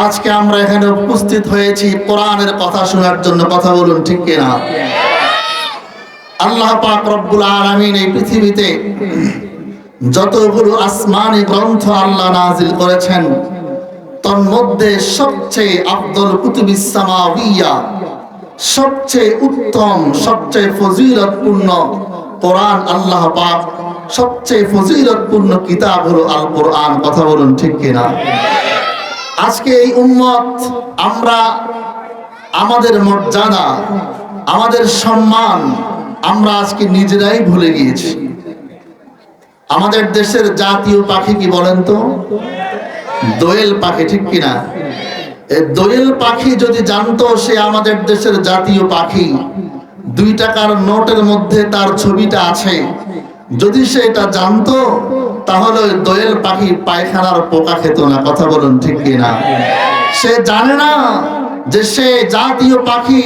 আজকে আমরা এখানে উপস্থিত হয়েছি কোরআনের কথা শোনার জন্য। কথা বলুন, ঠিক কিনা? আল্লাহ পাক রব্বুল আলামিন এই পৃথিবীতে যতগুলো আসমানি গ্রন্থ আল্লাহ নাজিল করেছেন তন্মধ্যে সবচেয়ে আব্দুল কুতুবিস সামাউইয়া সবচেয়ে উত্তম, সবচেয়ে ফজিলতপূর্ণ কোরআন আল্লাহ পাক, সবচেয়ে ফজিলতপূর্ণ কিতাব হলো আল কোরআন কথা বলুন, ঠিক কিনা? আজকে এই উম্মত, আমরা, আমাদের মর্যাদা, আমাদের সম্মান, আমরা আজকে নিজেরাই ভুলে গিয়েছি। আমাদের দেশের জাতীয় পাখি কি বলেন তো? দোয়েল পাখি, ঠিক কিনা? দোয়েল পাখি যদি জানতো সে আমাদের দেশের জাতীয় পাখি, দুই টাকার নোটের মধ্যে তার ছবিটা আছে। যদি সে এটা জানতো তাহলে ওই দোয়েল পাখি পায়খানার পোকা খেত না, কথা বলুন ঠিক কিনা? সে জানে না যে সে জাতীয় পাখি,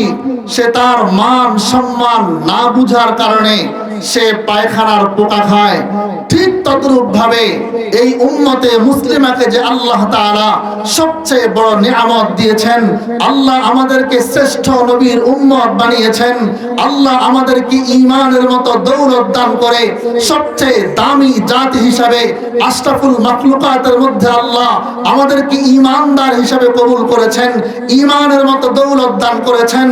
সে তার মান সম্মান না বুঝার কারণে সে পায়খানার পোকা খায়। ঠিক তদ্রূপ ভাবে এই উম্মতে মুসলিমাকে যে আল্লাহ তাআলা সবচেয়ে বড় নিয়ামত দিয়েছেন, আল্লাহ আমাদেরকে শ্রেষ্ঠ নবীর উম্মত বানিয়েছেন, আল্লাহ আমাদেরকে ঈমানের মতো দৌলত দান করে সবচেয়ে দামি জাতি হিসাবে, আশরাফুল মাখলুকাতের মধ্যে আল্লাহ আমাদেরকে ঈমানদার হিসাবে কবুল করেছেন, ঈমানের মতো দৌলত দান করেছেন,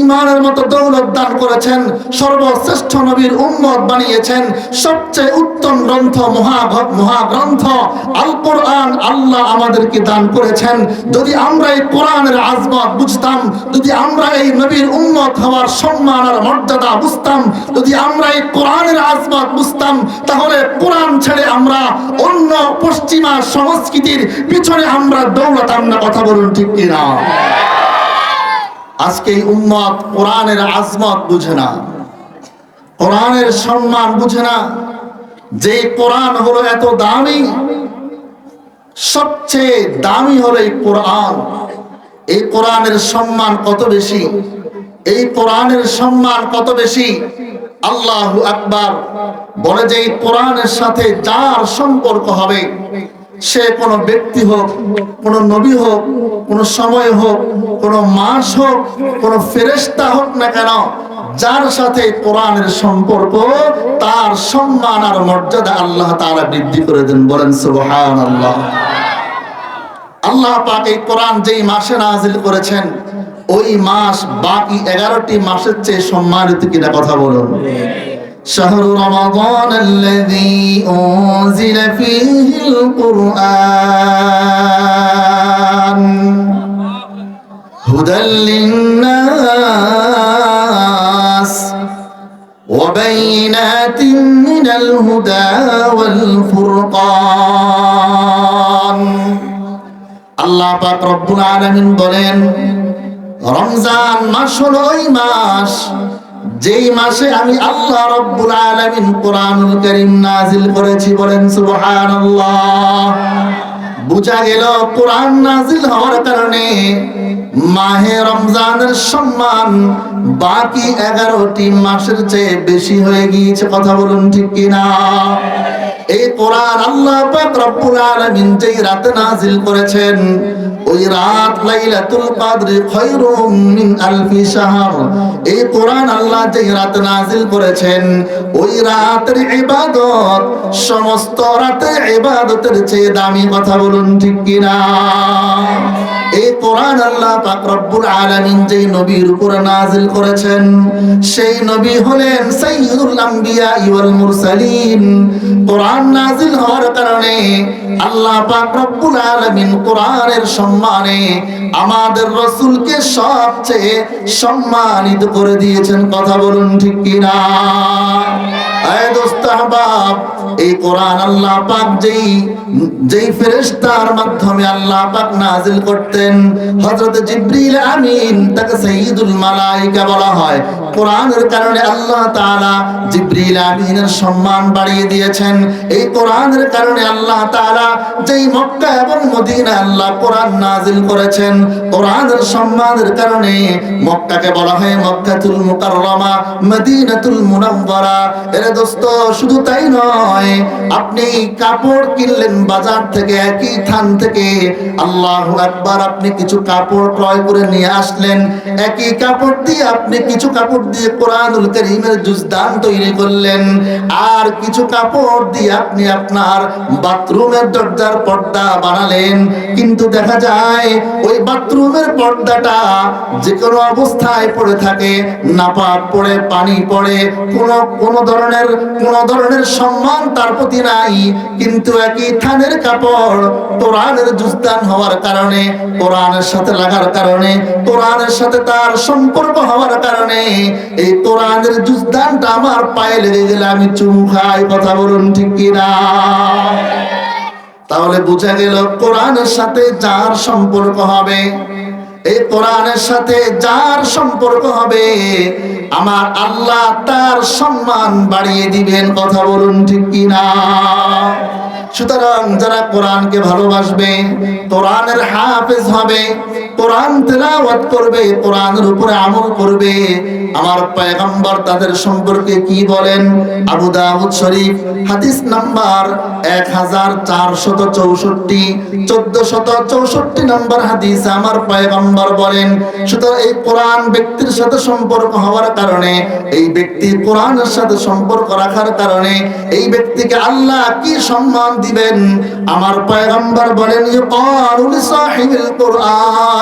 ঈমানের মতো দৌলত দান করেছেন, সর্বশ্রেষ্ঠ নবীর উম্মত বানিয়েছেন, সবচেয়ে উত্তম গ্রন্থ মহা মহাগ্রন্থ আল কোরআন আল্লাহ আমাদেরকে দান করেছেন। যদি আমরা এই কোরআনের আজমত বুঝতাম, যদি আমরা এই নবীর উম্মত হওয়ার সম্মান আর মর্যাদা বুঝতাম, যদি আমরা এই কোরআনের আজমত বুঝতাম, তাহলে কোরআন ছেড়ে আমরা অন্য পশ্চিমা সংস্কৃতির পিছনে আমরা দৌড়াতাম না, কথা বলুন ঠিক কিনা? আজকে এই উম্মত কোরআনের আজমত বুঝে না। কোরআনের সম্মান বুঝে না। যে কোরআন হলো এত দামি, সবচেয়ে দামি হলো এই কোরআন। এই কোরআনের সম্মান কত বেশি? এই কোরআনের সম্মান কত বেশি? আল্লাহ আকবার বলে যে এই কোরআনের সাথে যার সম্পর্ক হবে, সে কোনো ব্যক্তি হোক, কোনো নবী হোক, কোনো সময় হোক, কোনো মাস হোক, কোনো ফেরেস্তা হোক না কেন যার সাথে কোরআনের সম্পর্ক তার সম্মান আর মর্যাদা আল্লাহ তাআলা বৃদ্ধি করে দেন বলেন সুবহানাল্লাহ আল্লাহ পাক এই কোরআন যেই মাসে নাজিল করেছেন ওই মাস বাকি এগারোটি মাসের চেয়ে সম্মানিত কিনা কথা বলুন شهر رمضان الذي أنزل فيه القرآن هدى للناس وبينات من الهدى والفرقان আল্লাহ পাক রব্বুল আলামিন বলেন রমজান মাস হলো ওই মাস যেই মাসে আমি আল্লাহ রব্বুল আলামিন কোরআনুল কারীম নাজিল করেছি বলেন সুবহানাল্লাহ বুঝা গেল কোরআন নাজিল হওয়ার কারণে মাহে রমজানের সম্মান বাকি এগারোটি মাসের চেয়ে বেশি হয়ে গিয়েছে, কথা বলুন ঠিক কিনা? এই কোরআন আল্লাহ রব্বুল আলামিন যেই রাতে নাজিল করেছেন, ওই রাত লাইলাতুল কদর খায়রুম মিন আলফি শাহর। এই কোরআন আল্লাহ যেই রাতে নাজিল করেছেন, ওই রাতের ইবাদত, সমস্ত রাতের ইবাদতের চেয়ে দামি, কথা বলুন ঠিক কিনা? এই কোরআন আল্লাহ পাক রব্বুল আলামিন যেই নবীর উপর করেছেন, সেই নবী হলেন সাইয়্যিদুল ওয়াল মুরসালিন। কোরআন হওয়ার কারণে আল্লাহ পাক রব্বুল আলামিন কোরআনের সম্মানে আমাদের সবচেয়ে সম্মানিত করে দিয়েছেন। কথা বলুন ঠিক কিনা? এই কোরআন আল্লাহ পাক যেই যেই ফেরেশতার মাধ্যমে আল্লাহ পাক নাজিল করতেন হযরত জিবরিল আমিন তাকে সাইয়্যিদুল মালায়েকা বলা হয়। কোরআনের কারণে আল্লাহ তাআলা জিবরিল আমিনের সম্মান বাড়িয়ে দিয়েছেন। এই কোরআনের কারণে আল্লাহ তাআলা যেই মক্কা এবং মদিনা আল্লাহ কোরআন নাজিল করেছেন, কোরআনের সম্মানের কারণে মক্কাকে বলা হয় মক্কাতুল মুকাররমা, মদিনাতুল মুনাওয়ারা। এর দোস্ত, শুধু তাই নয়, আপনি কাপড় কিনলেন বাজার থেকে, একই থান থেকে, আল্লাহ একবার আপনি কিছু কাপড় ক্রয় করে নিয়ে আসলেন। একই কাপড় দিয়ে আপনি কিছু কাপড় দিয়ে কোরআনুল করিমের জুজদান তৈরি করলেন। আর কিছু কাপড় দিয়ে আপনি আপনার বাথরুমের দরজার পর্দা বানালেন। কিন্তু দেখা যায়, ওই বাথরুমের পর্দাটা যে কোনো অবস্থায় পড়ে থাকে, নাপাক পড়ে, পানি পড়ে, কোনো কোনো ধরনের কোনো ধরনের সম্মান তার প্রতি নাই। কিন্তু একই থানের কাপড় কোরআনের জুস্তান হওয়ার কারণে কোরআনের সাথে লাগার কারণে, কোরআনের সাথে তার সম্পর্ক হওয়ার কারণে, এই কোরআনের জুস্তানটা আমার পায়ে লেগে গেলে আমি চুম খাই, কথা বলুন ঠিক কিনা? তাহলে বোঝা গেল কোরআনের সাথে যার সম্পর্ক হবে, এই কোরআনের সাথে যার সম্পর্ক হবে, আমার আল্লাহ তার সম্মান বাড়িয়ে দিবেন, কথা বলুন ঠিক কিনা? সুতরাং যারা কোরআনকে ভালোবাসবে কোরআনের হাফেজ হবে। কোরআন তেলাওয়াত করবে, কোরআনের উপরে আমল করবে। আমার পয়গম্বর তাদের সম্পর্কে কি বলেন? আবু দাউদ শরীফ, হাদিস নাম্বার এক হাজার চারশত চৌষট্টি চোদ্দ চৌষট্টি নম্বর হাদিস আমার পয়গম্বর বলেন, সুতরাং এই কোরআন ব্যক্তির সাথে সম্পর্ক হওয়ার কারণে, এই ব্যক্তি কোরআনের সাথে সম্পর্ক রাখার কারণে, এই ব্যক্তিকে আল্লাহ কি সম্মান দিবেন? আমার পয়গম্বর বলেন কোরআন।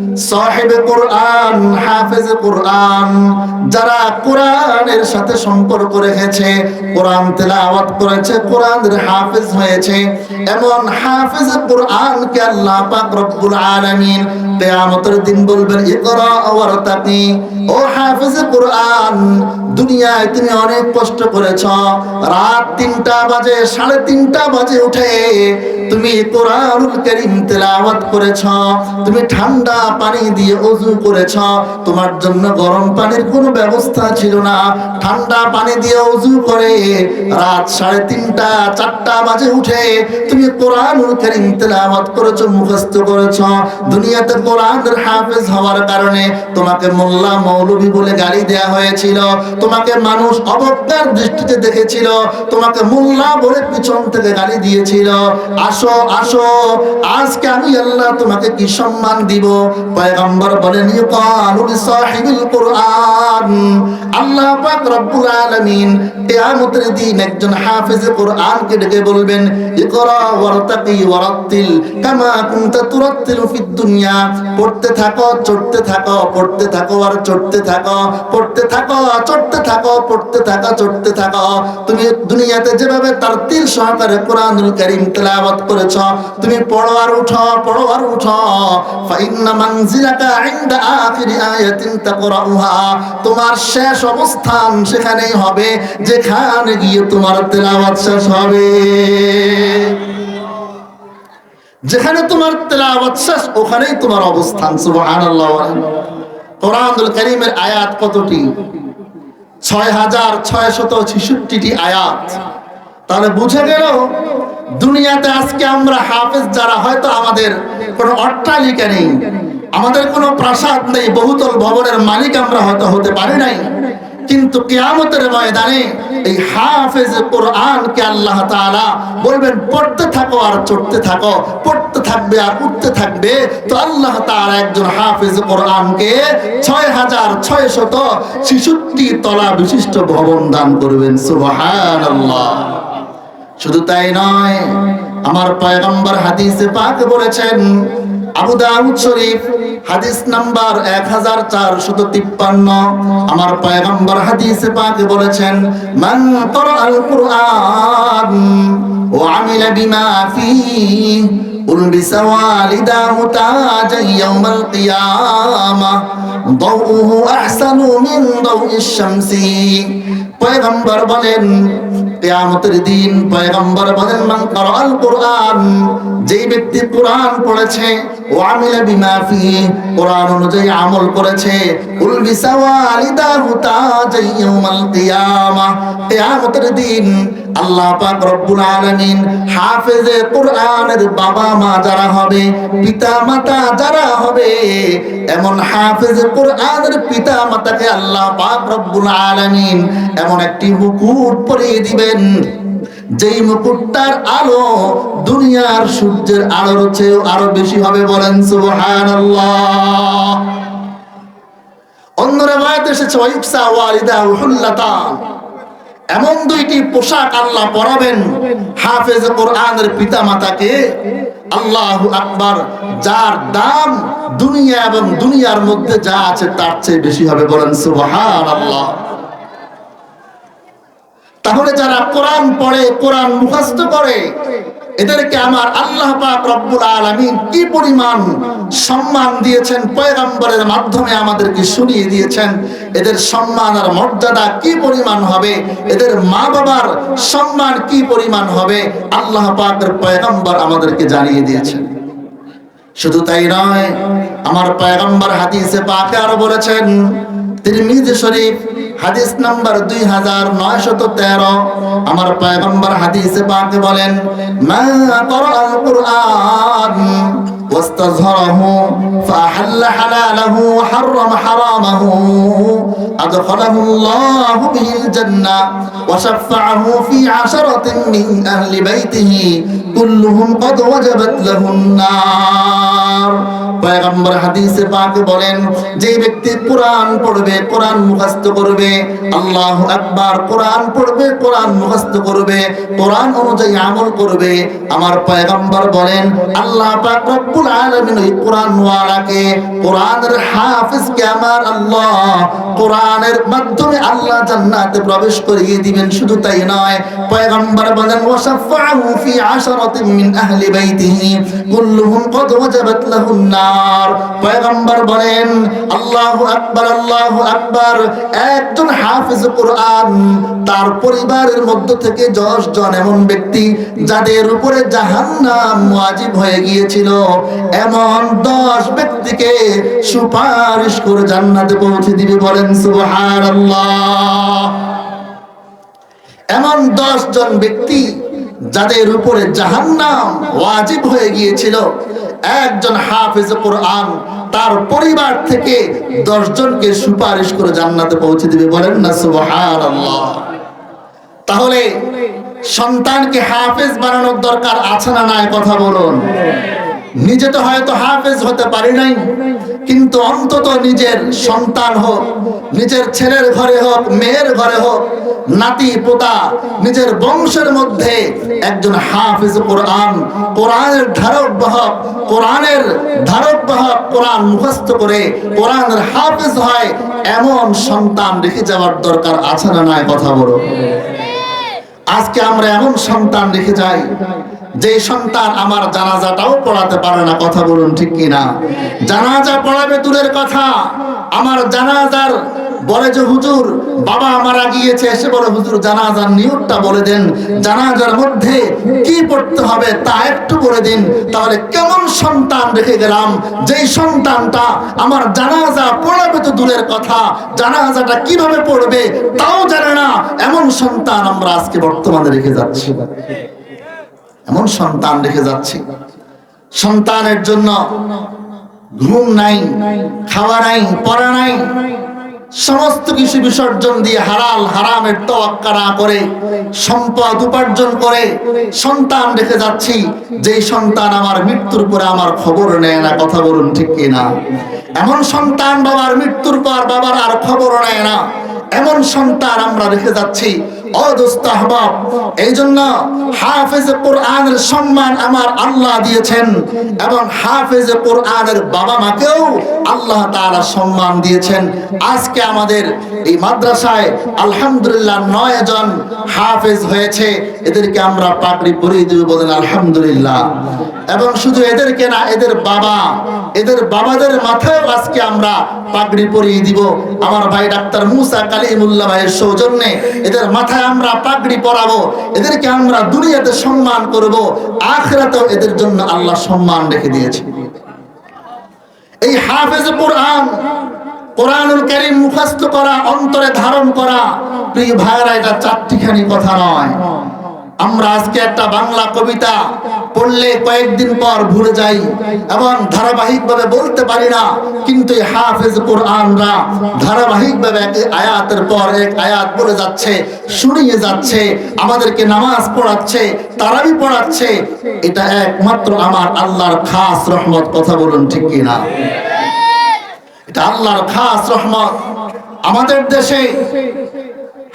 সাহেব কোরআন, হাফেজ কোরআন, যারা কোরআনের সাথে সম্পর্ক রেখেছে, কোরআন তেলাওয়াত করেছে, কোরআনের হাফেজ হয়েছে, এমন হাফেজ কোরআনকে আল্লাহ পাক রব্বুল আলামিন কিয়ামতের দিন বলবেন, ইকরা ও হাফেজ কোরআন দুনিয়ায় তুমি অনেক কষ্ট করেছ। রাত তিনটা বাজে, সাড়ে তিনটা বাজে উঠে তুমি কোরআনুল করিম তেলাওয়াত করেছ। তুমি ঠান্ডা পানি দিয়ে অজু করেছ। তোমার জন্য গরম পানির কোনো ব্যবস্থা ছিল না। ঠান্ডা পানি দিয়ে অজু করে রাত সাড়ে তিনটা, চারটা বাজে উঠে তুমি কোরআনুল করিম তেলাওয়াত করেছ, মুখস্থ করেছ। দুনিয়াতে কোরআনের হাফেজ হওয়ার কারণে তোমাকে মোল্লা মৌলভী বলে গালি দেয়া হয়েছিল। তোমাকে মানুষ অবজ্ঞার দৃষ্টিতে দেখেছিল, তোমাকে মোল্লা বলে পিছন থেকে গালি দিয়েছিল। আসো আসো, আজকে আমি আল্লাহ তোমাকে কি সম্মান দিব? পয়গম্বর বলেন আল্লাহ পাক রব্বুল দিন একজন ডেকে বলবেন, ইকরা ওয়ারতাকি ওয়ারাত্তিল কামা কুনতা দুনিয়া। পড়তে থাকো, চড়তে থাকো, পড়তে থাকো আর চড়তে থাকো, পড়তে থাকো, চড়তে থাকো, পড়তে থাকো, চড়তে থাকো। তুমি দুনিয়াতে যেভাবে তার তিল সহকারে কোরআনুল কারীম তেলাওয়াত করেছ, তুমি পড়ো আর উঠো, পড়ো আর উঠো। ফাইন্না আখিরি আয়াতিন তোমার শেষ অবস্থান সেখানেই হবে, যেখানে গিয়ে তোমার তেলাওয়াত শেষ হবে। যেখানে তোমার শেষ, ওখানেই তোমার অবস্থান, সুবহানাল্লাহ। কোরআনুল আয়াত কতটি? ছয় হাজার ছয়শত আয়াত। তাহলে বুঝে দুনিয়াতে আজকে আমরা হাফেজ যারা, হয়তো আমাদের কোনো অট্টালিকা নেই, আমাদের কোনো প্রাসাদ নেই, বহুতল ভবনের মালিক আমরা হয়তো হতে পারি নাই। কিন্তু কিয়ামতের ময়দানে এই হাফেজ কোরআনকে আল্লাহ তাআলা বলবেন, পড়তে থাকো আর চড়তে থাকো, পড়তে থাকবে আর উঠতে থাকবে। তো আল্লাহ তাআলা একজন হাফেজ কোরআনকে ছয় হাজার ছয় শত ছেষট্টি তলা বিশিষ্ট ভবন দান করবেন, সুবহানাল্লাহ। শুধু তাই নয়, আমার পয়গম্বর হাদিসে পাক বলেছেন আবু দাউদ শরীফ হাদিস নাম্বার এক হাজার চারশত তিপ্পান্ন আমার পয়গম্বর হাদিসে পাক বলেছেন মান আল কুরআন ও আমিলা বিমা ফিহি ألبس والداه تاجا يوم القيامة ضوءه أحسن من ضوء الشمس পয়গম্বর বলেন কিয়ামতের দিন পয়গম্বর বলেন, মান কারাল কোরআন? যেই ব্যক্তি কোরআন পড়েছে, ও ওয়ামিলা বিমা ফিহি কোরআন অনুযায়ী আমল করেছে উল বিসাওয়ালিদা হুতা যাই ইয়াউমাল কিয়ামা, কিয়ামতের দিন আল্লাহ পাক রব্বুল আলামিন হাফেজে কোরআনের বাবা মা যারা হবে পিতা মাতা যারা হবে, এমন হাফেজে কোরআনের পিতা মাতাকে আল্লাহ পাক রব্বুল আলামিন এমন একটি মুকুট পরিয়ে দিবেন। যেই মুকুটটার আলো দুনিয়ার সূর্যের আলোর চেয়েও আরও বেশি হবে বলেন সুবহানাল্লাহ। অন্য রেওয়ায়াত এসেছে ওয়াইকসা ওয়ালিদা হুল্লাতান। এমন দুইটি পোশাক আল্লাহ পরাবেন। হাফেজ কোরআনের পিতা মাতাকে আল্লাহ আকবার, যার দাম দুনিয়া এবং দুনিয়ার মধ্যে যা আছে তার চেয়ে বেশি হবে বলেন সুবহানাল্লাহ। তাহলে যারা কোরআন পড়ে, কোরআন মুখস্থ করে, এদেরকে আমার আল্লাহ পাক রব্বুল আলামিন কি পরিমাণ সম্মান দিয়েছেন, পয়গম্বরের মাধ্যমে আমাদেরকে শুনিয়ে দিয়েছেন, এদের সম্মান আর মর্যাদা কি পরিমাণ হবে, এদের মা বাবার সম্মান কি পরিমাণ হবে, আল্লাহ পাকের পয়গম্বর আমাদেরকে জানিয়ে দিয়েছেন। শুধু তাই নয়, আমার পয়গম্বর হাদিসে পাকে আরও বলেছেন, তিরমিজি শরীফ হাদিস নাম্বার দুই হাজার নয়শত তেরো আমার পয়গম্বর হাদিসে পাকে বলেন মা করাল কুরআন واستظهره فأحل حلاله وحرم حرامه أدخله الله به الجنة وشفعه في عشرة من أهل بيته كلهم قد وجبت له النار পয়গম্বর হাদিসে পাক বলেন যে ব্যক্তি কোরআন পড়বে কোরআন মুখস্থ করবে আল্লাহ আকবার কোরআন পড়বে, কোরআন মুখস্থ করবে, কোরআন অনুযায়ী আমল করবে। আমার পয়গম্বর বলেন, আল্লাহ ওই কোরআন কোরআনের হাফেজকে আমার আল্লাহ, কোরআনের মাধ্যমে আল্লাহ জান্নাতে প্রবেশ করিয়ে দিবেন। শুধু তাই নয়, পয়গম্বর বলেন ওয়াসাফাহু ফি আশরাতিন মিন আহলি বাইতিহি, কুল্লুহুম কদ ওয়াজাবাত লাহুন নার। পয়গম্বর বলেন, আল্লাহু আকবার আল্লাহু আকবার একজন হাফেজ কোরআন, তার পরিবারের মধ্য থেকে দশ জন এমন ব্যক্তি যাদের উপরে জাহান্নাম ওয়াজিব হয়ে গিয়েছিল। এমন দশ ব্যক্তিকে সুপারিশ করে জান্নাতে পৌঁছে দিবে বলেন সুবহানাল্লাহ। এমন দশ জন ব্যক্তি যাদের উপরে জাহান্নাম ওয়াজিব হয়ে গিয়েছিল একজন হাফেজ কোরআন তার পরিবার থেকে দশজনকে সুপারিশ করে জান্নাতে পৌঁছে দিবে, বলেন না সুবহানাল্লাহ। তাহলে সন্তানকে হাফেজ বানানোর দরকার আছে না নাই, কথা বলুন। নিজে তো হয়তো হাফেজ হতে পারি নাই, কিন্তু অন্তত নিজের সন্তান হোক, নিজের ছেলের ঘরে হোক, মেয়ের ঘরে হোক, নাতি, পোতা, নিজের বংশের মধ্যে একজন হাফিজ কোরআন, কোরআনের ধারক বাহক কোরআনের ধারক বাহক কোরআন মুখস্থ করে কোরআনের হাফিজ হয়, এমন সন্তান রেখে যাওয়ার দরকার আছে না নাই? কথা বলো। আজকে আমরা এমন সন্তান রেখে যাই যে সন্তান আমার জানাজাটাও পড়াতে পারে না, কথা বলুন ঠিক কিনা? জানাজা পড়াবে দূরের কথা। আমার জানাজার বলে যে, হুজুর, বাবা মারা গিয়েছে। এসে বলে, হুজুর, জানাজার নিয়তটা বলে দেন। জানাজার মধ্যে কি পড়তে হবে তা একটু বলে দিন। তাহলে কেমন সন্তান রেখে গেলাম? যেই সন্তানটা আমার জানাজা পড়াবে তো দূরের কথা, জানাজাটা কীভাবে পড়বে তাও জানে না। এমন সন্তান আমরা আজকে বর্তমানে রেখে যাচ্ছি। এমন সন্তান রেখে যাচ্ছি। সন্তানের জন্য ঘুম নাই, খাওয়া নাই, পড়া নাই, সমস্ত কিছু বিসর্জন দিয়ে হারাল হারামের তোয়াক্কা না করে, সম্পদ উপার্জন করে সন্তান রেখে যাচ্ছি। যেই সন্তান আমার মৃত্যুর পরে আমার খবর নেয় না, কথা বলুন ঠিক কিনা এমন সন্তান বাবার মৃত্যুর পর বাবার আর খবর নেয় না। এমন সন্তান আমরা রেখে যাচ্ছি এবং আলহামদুলিল্লাহ হয়েছে। এদেরকে আমরা পাগড়ি পরিয়ে বলেন আলহামদুলিল্লাহ। এবং শুধু এদেরকে না, এদের বাবা, এদের বাবাদের মাথায় আজকে আমরা পাগড়ি পরিয়ে দিব। আমার ভাই ডাক্তার মুসা কালিমুল্লাহ ভাইয়ের সৌজন্যে এদের মাথায় আমরা পাগড়ি পরাবো, এদেরকে আমরা দুনিয়াতে সম্মান করব, আখরাতেও এদের জন্য আল্লাহ সম্মান রেখে দিয়েছে। এই হাফেজ কোরআন, কোরআনুল কারীম মুখস্থ করা, অন্তরে ধারণ করা, প্রিয় ভাইরা এটা চারটিখানি কথা নয়। আমরা আজকে একটা বাংলা কবিতা পড়লে কয়েকদিন পর ভুলে যাই এবং ধারাবাহিকভাবে বলতে পারি না, কিন্তু হাফেজ কোরআনরা ধারাবাহিকভাবে এক আয়াতের পর এক আয়াত বলে যাচ্ছে, শুনিয়ে যাচ্ছে, আমাদেরকে নামাজ পড়াচ্ছে, তারাবি পড়াচ্ছে। এটা একমাত্র আমার আল্লাহর খাস রহমত, কথা বলুন ঠিক কিনা? এটা আল্লাহর খাস রহমত। আমাদের দেশে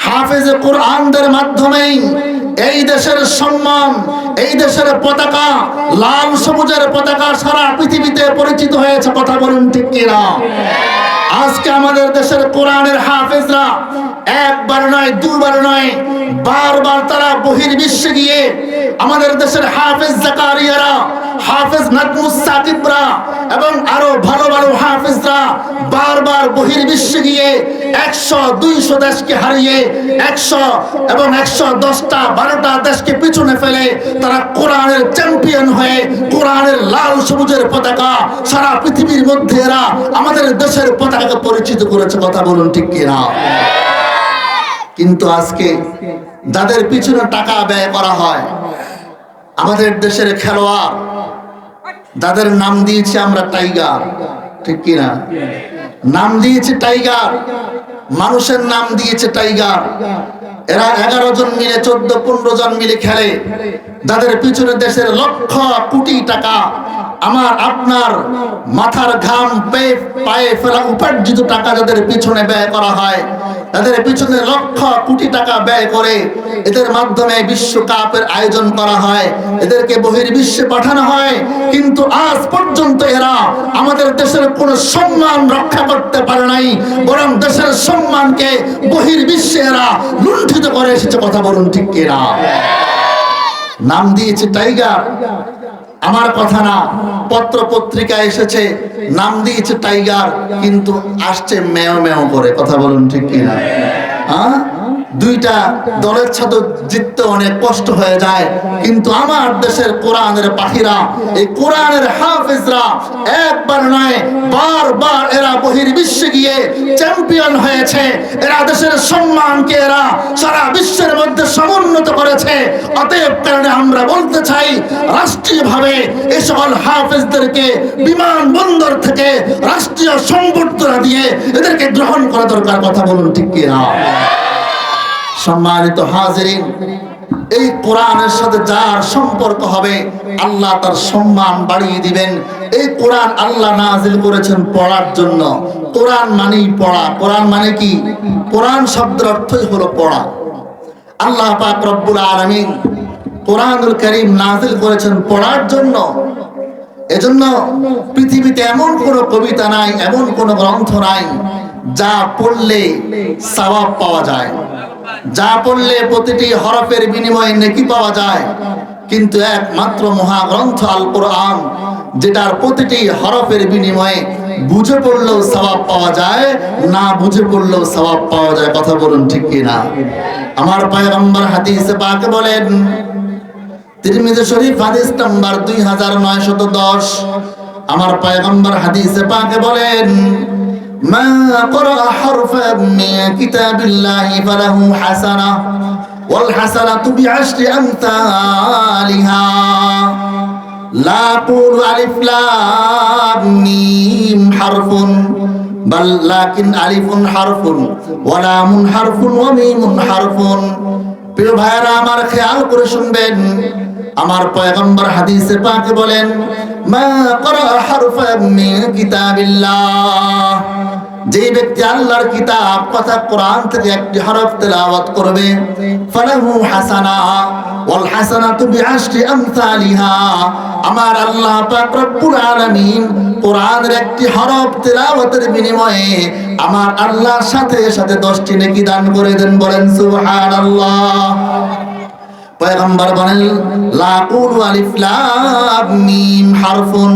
হাফেজে কোরআনদের মাধ্যমেই এই দেশের সম্মান, এই দেশের পতাকা, লাল সবুজের পতাকা সারা পৃথিবীতে পরিচিত হয়েছে, কথা বলুন ঠিক কিনা? আজকে আমাদের দেশের কোরআনের হাফেজরা একবার নয়, দুবার নয়, বারবার তারা বহির বিশ্বে গিয়ে আমাদের দেশের হাফেজ জাকারিয়ারা, হাফেজ নাজমুস সাকিবরা এবং আরও ভালো ভালো হাফেজরা বারবার বহির বিশ্বে গিয়ে একশো, দুইশো দেশকে হারিয়ে একশো এবং একশো দশটা, বারোটা দেশকে পিছনে ফেলে তারা কোরআনের চ্যাম্পিয়ন হয়ে কোরআনের লাল সবুজের পতাকা সারা পৃথিবীর মধ্যে এরা আমাদের দেশের পতাকাকে পরিচিত করেছে কথা বলুন ঠিক কিনা? কিন্তু আজকে যাদের পিছনে টাকা ব্যয় করা হয়, আমাদের দেশের খেলোয়াড়, যাদের নাম দিয়েছি আমরা টাইগার, ঠিক কিনা? নাম দিয়েছে টাইগার, মানুষের নাম দিয়েছে টাইগার। এরা এগারো জন মিলে, চোদ্দ, পনেরো জন মিলে খেলে। যাদের পিছনে দেশের লক্ষ কোটি টাকা, আমার, আপনার মাথার ঘাম পেয়ে ফেলা উপার্জিত টাকা যাদের পিছনে ব্যয় করা হয়, তাদের পিছনে লক্ষ কোটি টাকা ব্যয় করে এদের মাধ্যমে বিশ্বকাপের আয়োজন করা হয়, এদেরকে বহির্বিশ্বে পাঠানো হয়। কিন্তু আজ পর্যন্ত এরা আমাদের দেশের কোন সম্মান রক্ষা করতে পারে নাই, বরং দেশের সম্মানকে বহির্বিশ্বে এরা লুণ্ঠিত করে এসেছে। কথা বলুন ঠিক কিনা? নাম দিয়েছে টাইগার। আমার কথা না, পত্র পত্রিকা এসেছে, নাম দিয়েছে টাইগার, কিন্তু আসছে মেয় মেয় করে। কথা বলুন ঠিক কিনা? হ্যাঁ? দুইটা দলের সাথে জিততে অনেক কষ্ট হয়ে যায়। কিন্তু আমার দেশের কোরআনের পাখিরা, এই কোরআনের হাফিজরা একবার নয়, বারবার এরা বহির্বিশ্বে গিয়ে চ্যাম্পিয়ন হয়েছে। এরা দেশের সম্মানকে এরা সারা বিশ্বের মধ্যে সমুন্নত করেছে। অতএব কারণে আমরা বলতে চাই, রাষ্ট্রীয়ভাবে এই সকল হাফেজদেরকে বিমানবন্দর থেকে রাষ্ট্রীয় সংবর্ধনা দিয়ে এদেরকে গ্রহণ করা দরকার। কথা বলুন ঠিক কিনা? সম্মানিত হাজিরিন, এই কোরআনের সাথে যার সম্পর্ক হবে, আল্লাহ তার সম্মান বাড়িয়ে দিবেন। এই কোরআন আল্লাহ নাজিল করেছেন পড়ার জন্য। কোরআন মানেই পড়া। কোরআন মানে কি? কোরআন শব্দের অর্থই হলো পড়া। আল্লাহ পাক রব্বুল আলামিন কোরআনুল করিম নাজিল করেছেন পড়ার জন্য। এজন্য পৃথিবীতে এমন কোন কবিতা নাই, এমন কোন গ্রন্থ নাই, যা পড়লে সওয়াব পাওয়া যায়। যা পড়লে প্রতিটি হরফের বিনিময়ে নেকি পাওয়া যায়। কিন্তু একমাত্র মহাগ্রন্থ আল কোরআন যেটার প্রতিটি হরফের বিনিময়ে বুঝে পড়লেও সওয়াব পাওয়া যায়, না বুঝে পড়লেও সওয়াব পাওয়া যায়। কথা বলুন ঠিক কি না আমার পয়গম্বর হাদিসে পাকে বলেন, তিরমিজি শরীফ হাদিস নাম্বার 2910 আমার পয়গম্বর হাদিসে পাকে বলেন ما قرأ حرفا من كتاب الله فله حسنة والحسنة بعشر أمثالها لا أقول ألف لام ميم حرف بل لكن ألف حرف ولام حرف وميم حرف প্রিয় ভাইরা আমার খেয়াল করে শুনবেন আমার পয়গম্বর হাদিসে পাকে বলেন, মা করা হারফাম মিন কিতাবিল্লাহ। যে ব্যক্তি আল্লাহর কিতাব কথা কোরআন থেকে একটি হরফ তেলাওয়াত করবে, ফালাহু হাসানা ওয়াল হাসানাতু বিআশরি আমসালিহা। আমার আল্লাহ পাক রব্বুল আলামিন কোরআনের একটি হরফ তেলাওয়াতের বিনিময়ে আমার আল্লাহর সাথে সাথে 10টি নেকি দান করে দেন বলেন, সুবহানাল্লাহ। পয়গম্বর বলেন, লা কুলু আলিফ লাম মিম হারফুন।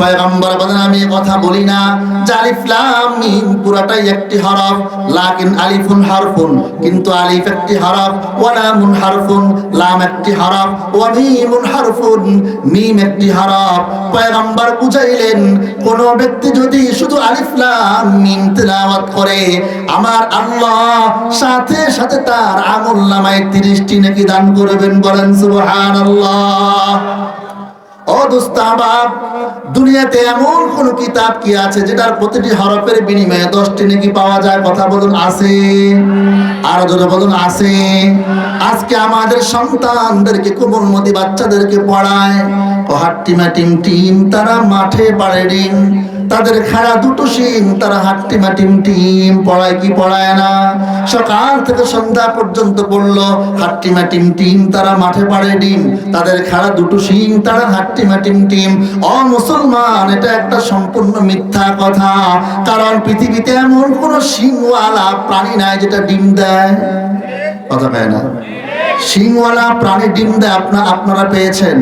পয়গম্বর বলেন, আমি কথা বলি না যে লাম মিম পুরাটাই একটি হরফ, লাকিন আলিফুন হারফুন। কিন্তু আলিফ একটি হরফ, ওয়া লামুন হারফুন। লাম একটি হরফ, ওয়া মিমুন হারফুন। মিম একটি হরফ। পয়গম্বর বুঝাইলেন, কোন ব্যক্তি যদি শুধু আলিফ লাম মিম তেলাওয়াত করে, আমার আল্লাহ সাথে সাথে তার আমল নামায় 30টি নাকি দান করবেন বলেন, সুবহানাল্লাহ। ও দোস্তাবাব দুনিয়াতে এমন কোন কিতাব কি আছে যেটার প্রতিটি হরফের বিনিময়ে দশটি নাকি পাওয়া যায়? কথা বলুন, আছে। আর যদি বলুন, আছে। আজকে আমাদের সন্তানদেরকে কোমলমতি বাচ্চাদেরকে পড়ায়। হাট্টিমা টিম টিম তারা মাঠে পাড়ে ডিম। তাদের খাড়া দুটো শিং তারা হাট্টিমা টিম টিম, পড়ায় কি পড়ায় না। সকাল থেকে সন্ধ্যা পর্যন্ত পড়ল হাট্টিমা টিম টিম, তারা মাঠে পাড়ে ডিম। তাদের খাড়া দুটো শিং তারা হাট্টিমা টিম টিম। অ মুসলমান, এটা একটা সম্পূর্ণ মিথ্যা কথা। কারণ পৃথিবীতে এমন কোন শিংওয়ালা প্রাণী নাই যেটা ডিম দেয়। কথা পায় না? শিংওয়ালা প্রাণী ডিম দেয়, আপনা, আপনারা পেয়েছেন।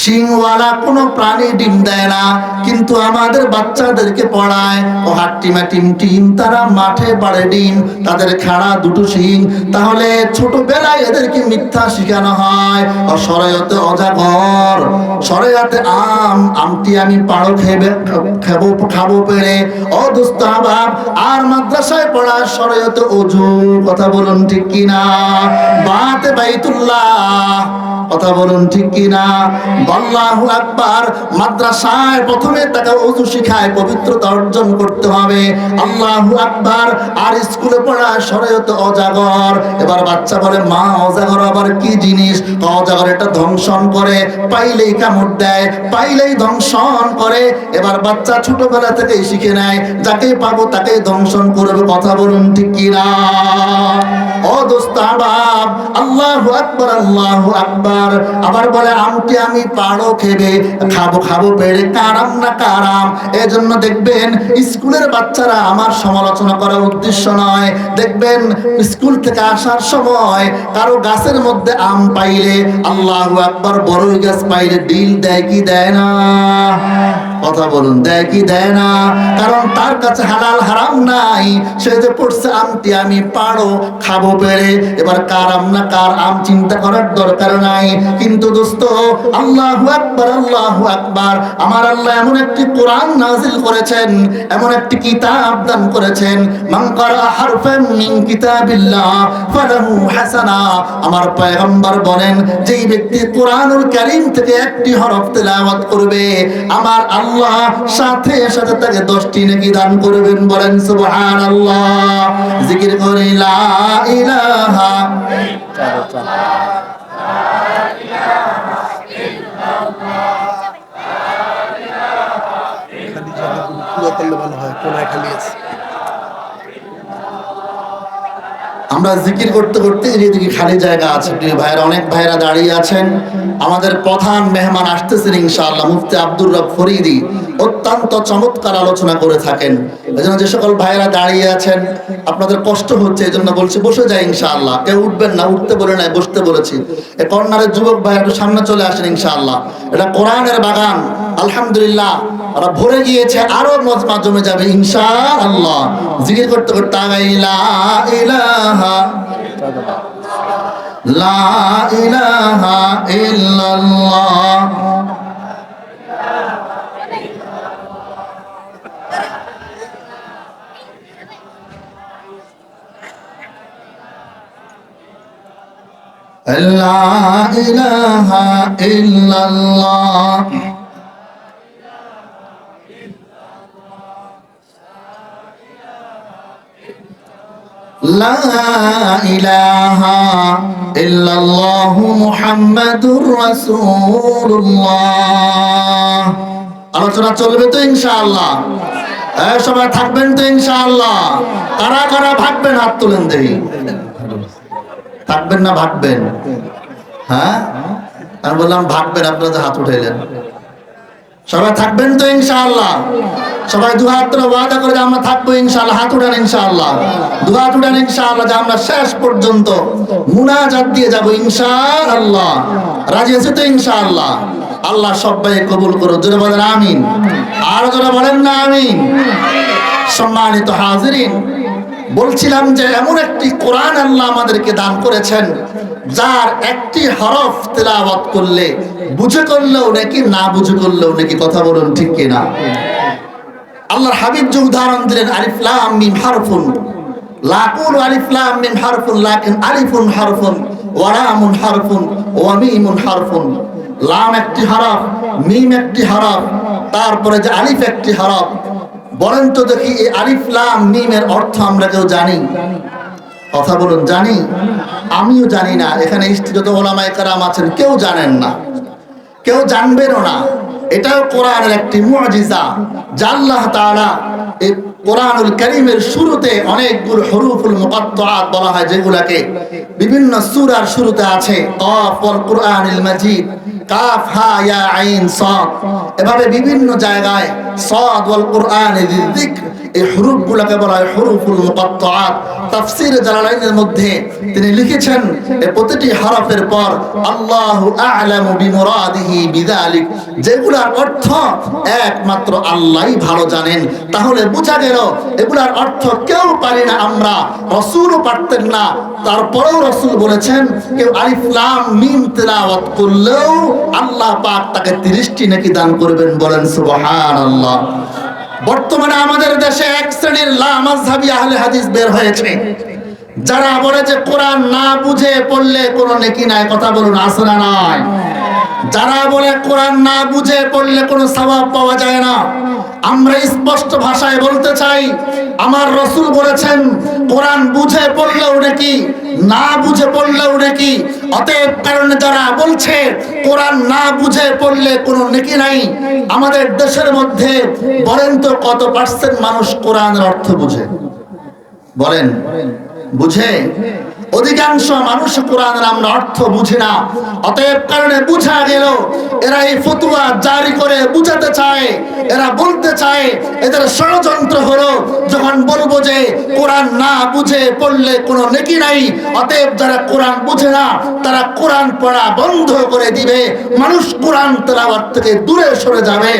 শিংওয়ালা কোনো প্রাণী ডিম দেয় না, কিন্তু আমাদের বাচ্চাদেরকে পড়ায়। ও হাট্টিমা টিম টিম, তারা মাঠে পাড়ে ডিম, তাদের খাড়া দুটো শিং। তাহলে ছোটবেলায় এদেরকে মিথ্যা শেখানো হয়। ও সরয়তে অজাগর সরয়াতে আম, আমটি আমি পাড়ো খেবে, খাব খাব পেরে ও দোস্ত আর মাদ্রাসায় পড়া সরয়তে অজু, কথা বলুন ঠিক কিনা? বাতে বাইতুল্লাহ, কথা বলুন ঠিক কিনা? আল্লাহু আকবার মাদ্রাসায় প্রথমে তাকে পবিত্রতা অর্জন করতে হবে। আল্লাহু আকবার, আর স্কুলে পড়া শরীয়ত অজাগর। এবার বাচ্চা বলে, মা, অজাগর আবার কি জিনিস? অজাগর এটা ধ্বংসন করে, পাইলেই কামড় দেয়, পাইলেই করে। এবার বাচ্চা ছোটবেলা থেকেই শিখে নেয় যাকে পাবো তাকে ধ্বংসন করবে, কথা বলুন ঠিক কিনা ও দোস্ত আল্লাহু আকবার আল্লাহু আকবার। আবার বলে আমটি আমি পাড়ো খেবে, খাব খাব পেড়ে, কারাম না কারাম। এজন্য দেখবেন স্কুলের বাচ্চারা আমার সমালোচনা করার উদ্দেশ্য নয়। দেখবেন স্কুল থেকে আসার সময় কারও গাছের মধ্যে আম পাইলে আল্লাহ একবার বড়ই গাছ পাইলে ডিল দেয় কি দেয় না? কথা বলুন। দেয় কি দেয় না? কারণ তার কাছে হালাল হারাম নাই। সে যে পড়ছে আমটি আমি পাড়ো খাব পেরে। এবার কার আম না কার আম চিন্তা করার দরকার নাই। কিন্তু দোস্ত, আল্লাহু আকবার আল্লাহু আকবার। আমার আল্লাহ এমন একটি কোরআন নাজিল করেছেন, এমন একটি কিতাব দান করেছেন। ক্বারা হারফান মিন কিতাবিল্লাহ, ফালাহু হাসানা। আমার পয়গম্বর বলেন, যেই ব্যক্তি কোরআনুল কারীম থেকে একটি হরফ তেলাওয়াত করবে, আমার আল্লাহ সাথে সাথে তাকে দশটি নাকি দান করবেন বলেন সুবহান আল্লাহ জিকির করে লা ইলাহা আমরা জিকির করতে করতে যেদিকে খালি জায়গা আছে। প্রিয় ভাইরা অনেক ভাইরা দাঁড়িয়ে আছেন। আমাদের প্রধান মেহমান আসতেছেন ইনশাআল্লাহ, মুফতি আব্দুর রব ফরিদি। অত্যন্ত চমৎকার আলোচনা করে থাকেন। এজন্য যে সকল ভাইরা দাঁড়িয়ে আছেন, আপনাদের কষ্ট হচ্ছে এই জন্য বলছি, বসে যায় ইনশাআল্লাহ। কেউ উঠবেন না, উঠতে বলে নাই, বসতে বলেছি। এ কর্নারের যুবক ভাই একটু সামনে চলে আসেন ইনশাআল্লাহ। এটা কোরআনের বাগান। আলহামদুলিল্লাহ ওরা ভরে গিয়েছে আরো মজমা জমে যাবে ইনশাআল্লাহ জিকির করতে করতে আগাই লা ইলাহা লা ইলাহা ইল্লাল্লাহ لا إله إلا الله لا إله إلا الله محمد رسول الله আলোচনা চলবে তো ইনশাআল্লাহ হ্যাঁ সবাই থাকবেন তো ইনশাআল্লাহ কারা কারা ভাগবেন হাত তুলেন দেখি থাকবেন না ভাগবেন হ্যাঁ আমি বললাম ভাগবেন আপনারা যে হাত উঠাইলেন সবাই থাকবেন তো ইনশাআল্লাহ। সবাই দু হাত তুলে ওয়াদা করে যে আমরা থাকব ইনশাআল্লাহ, হাত উঠান ইনশাআল্লাহ। দু হাত উঠান ইনশাআল্লাহ যে আমরা শেষ পর্যন্ত মুনাজাত দিয়ে যাব ইনশাআল্লাহ। রাজি আছে তো ইনশাআল্লাহ? আল্লাহ সবাই কবুল করো জোরে বলেন আমিন। আর জোরে বলেন না আমিন। সম্মানিত হাজিরিন বলছিলাম যে এমন একটি কোরআন আল্লাহ আমাদেরকে দান করেছেন, যার একটি হরফ তেলাওয়াত করলে বুঝে করলেও নাকি, না বুঝে করলেও নাকি কথা বলুন ঠিক কিনা আল্লাহর হাবিব যে উদাহরণ দিলেন, আলিফ লাম মিম হারফুন। লা কুলু মিম হারফুন, লাকিন আলিফুন হারফুন, ওয়া লামুন হারফুন, ওয়া মিমুন হারফুন। লাম একটি হরফ, মিম একটি হরফ, তারপরে যে আলিফ একটি হরফ বলেন তো দেখি এই আরিফ লাম নিমের অর্থ আমরা কেউ জানি। কথা বলুন, জানি? আমিও জানি না, এখানে যত ওলামায় কারাম আছেন, কেউ জানেন না। কেউ জানবেনও না। এটাও কোরআনের একটি মুআজিজা জাল্লাহ তারা এই কোরআনুল কারীমের শুরুতে অনেকগুলো হরুফুল মুকাত্তাআত বলা হয়, যেগুলাকে বিভিন্ন সূরার শুরুতে আছে, কাফ ওয়াল কুরআনিল মাজিদ, কাফ, হা, ইয়া, আইন, সাদ। এভাবে বিভিন্ন জায়গায় সাদ ওয়াল কুরআনিল যিকর, এই হরুফগুলোকে বলা হয় হরুফুল মুকাত্তাআত তাফসীর জালালাইনের মধ্যে তিনি লিখেছেন এই প্রতিটি হরফের পর আল্লাহু আ'লামু বিমুরাদিহি বিযালিক যেগুলার অর্থ একমাত্র আল্লাহই ভালো জানেন। তাহলে বোঝা গেল এগুলার অর্থ কেউ পারি না আমরা। রসুলও পারতেন না। তারপরেও রসুল বলেছেন, কেউ মিম তেলাওয়াত করলেও আল্লাহ পাক তাকে 30টি নাকি দান করবেন। বলেন, সুবহানাল্লাহ। বর্তমানে আমাদের দেশে এক শ্রেণির আহলে হাদিস বের হয়েছে। যারা বলে যে কোরআন না বুঝে পড়লে কোনো নেকি নাই, কথা বলুন আসনা নাই? যারা বলে কোরআন না বুঝে পড়লে কোনো স্বভাব পাওয়া যায় না। আমরা স্পষ্ট ভাষায় বলতে চাই, আমার রসুল বলেছেন, কোরআন বুঝে পড়লেও নাকি, না বুঝে পড়লেও নাকি, অতএব কারণে যারা বলছে, কোরআন না বুঝে পড়লে কোনো নেকি নাই, আমাদের দেশের মধ্যে বলেন তো কত পার্সেন্ট মানুষ কোরআনের অর্থ বুঝে? বলেন, বুঝে? অধিকাংশ মানুষ কোরআনের আমরা অর্থ বুঝি না। অতএব কারণে বুঝা গেল, এরা এই ফতুয়া জারি করে বুঝাতে চায়, এরা বলতে চায়, এদের ষড়যন্ত্র হলো যখন বলব যে কোরআন না বুঝে পড়লে কোনো নেকি নাই, অতএব যারা কোরআন বুঝে না, তারা কোরআন পড়া বন্ধ করে দিবে। মানুষ কোরআন তেলাওয়াত থেকে দূরে সরে যাবে।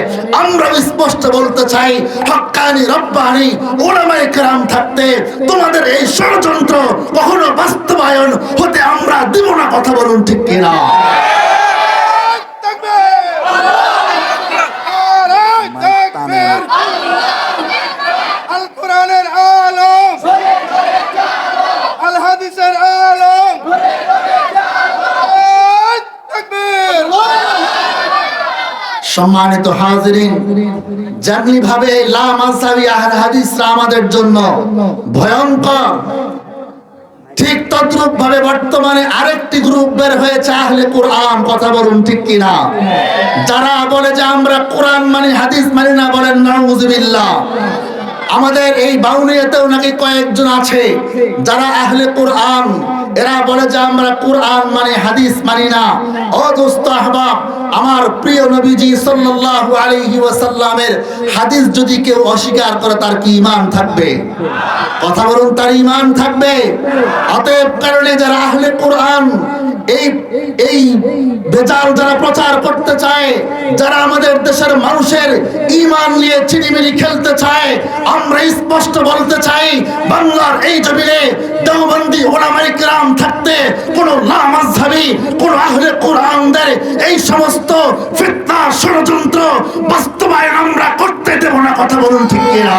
আমরা স্পষ্ট বলতে চাই হক্কানি রব্বানি, ওলামায়ে কেরাম থাকতে তোমাদের এই ষড়যন্ত্র কখনো বাস্তবায়ন হতে আমরা দিব না, কথা বলুন ঠিক কিনা? সম্মানিত হাজিরিন যেমনি ভাবে লামাসাবি আহলে হাদিসরা আমাদের জন্য ভয়ঙ্কর ঠিক তদ্রুপ ভাবে বর্তমানে আরেকটি গ্রুপ বের হয়েছে আহলে কোরআন, কথা বলুন ঠিক কিনা? যারা বলে যে আমরা কোরআন মানি, হাদিস মানি না বলেন, নাউজুবিল্লাহ। আমাদের এই বাউনিয়াতেও নাকি কয়েকজন আছে, যারা আহলে কোরআন। এরা বলে যে আমরা কোরআন মানে হাদিস মানি না। ও দোস্ত আহবাব, আমার প্রিয় নবীজি সাল্লাল্লাহু আলাইহি ওয়াসাল্লামের হাদিস যদি কেউ অস্বীকার করে, তার কি ঈমান থাকবে? কথা বলুন, তার ঈমান থাকবে? অতএব কারণে যারা আহলে কোরআন, এই এই বেজাল যারা প্রচার করতে চায়, যারা আমাদের দেশের মানুষের ঈমান নিয়ে চিনিমিনি খেলতে চায় আমরা স্পষ্ট বলতে চাই, বাংলার এই জমিনে দেওবন্দি ওলামাই গ্রাম থাকতে কোন লামাজহাবি কোন আহলে কোরআনদের এই সমস্ত ফিতনা ষড়যন্ত্র বাস্তবায়ন আমরা করতে দেব না, কথা বলুন ঠিক কিনা?